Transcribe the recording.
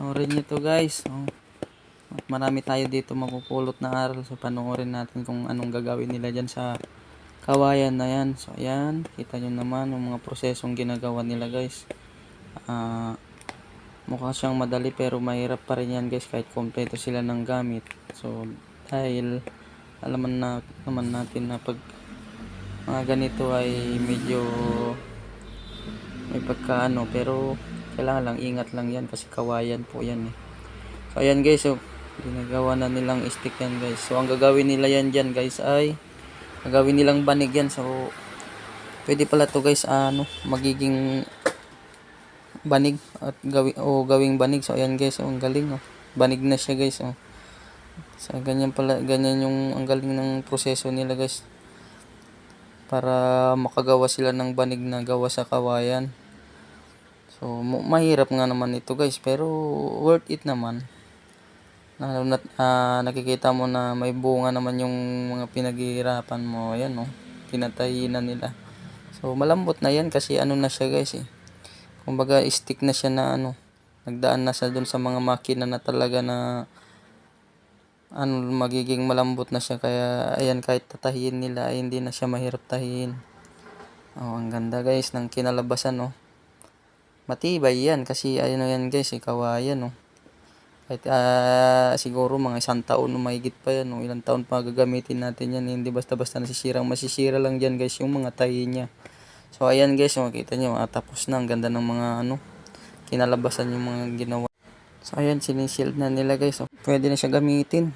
Panoorin nyo to guys. Oh. Marami tayo dito mapupulot na aral. So panoorin natin kung anong gagawin nila dyan sa kawayan na yan. So ayan, kita nyo naman yung mga prosesong ginagawa nila guys. Ah, mukha siyang madali pero mahirap pa rin yan guys kahit kompleto sila ng gamit. So dahil alaman na naman natin na pag mga ganito ay medyo may pagkaano pero kailangan lang ingat lang yan kasi kawayan po yan eh. So ayan guys, so ginagawa na nilang stick yan guys. So ang gagawin nila yan dyan guys ay gagawin nilang banig yan. So pwede pala to guys ano magiging banig at gawing o gawing banig. So ayan guys, so, ang galing oh. Banig na siya guys oh. So ganyan pala ganyan yung ang galing ng proseso nila guys para makagawa sila ng banig na gawa sa kawayan. So, mahirap nga naman ito guys, pero worth it naman. Lalo na ah, nakikita mo na may bunga naman yung mga pinaghihirapan mo. Ayan no, tinatahi na nila. So, malambot na yan kasi ano na siya guys eh. Kumbaga, stick na siya na ano, nagdaan na siya dun sa mga makina na talaga na ano magiging malambot na siya kaya ayan kahit tatahiin nila ay hindi na siya mahirap tahiin. Oh, ang ganda guys ng kinalabasan oh. Matibay yan kasi ayun yan guys, eh, kawayan oh. Kahit ah, siguro mga isang taon o mahigit pa yan, oh. ilang taon pa gagamitin natin yan, hindi basta-basta nasisirang, masisira lang dyan guys yung mga tahi niya. So ayan guys, oh, makita nyo, ah, tapos na, ang ganda ng mga ano, kinalabasan yung mga ginawa. So ayan, sinishield na nila guys, oh. pwede na siya gamitin.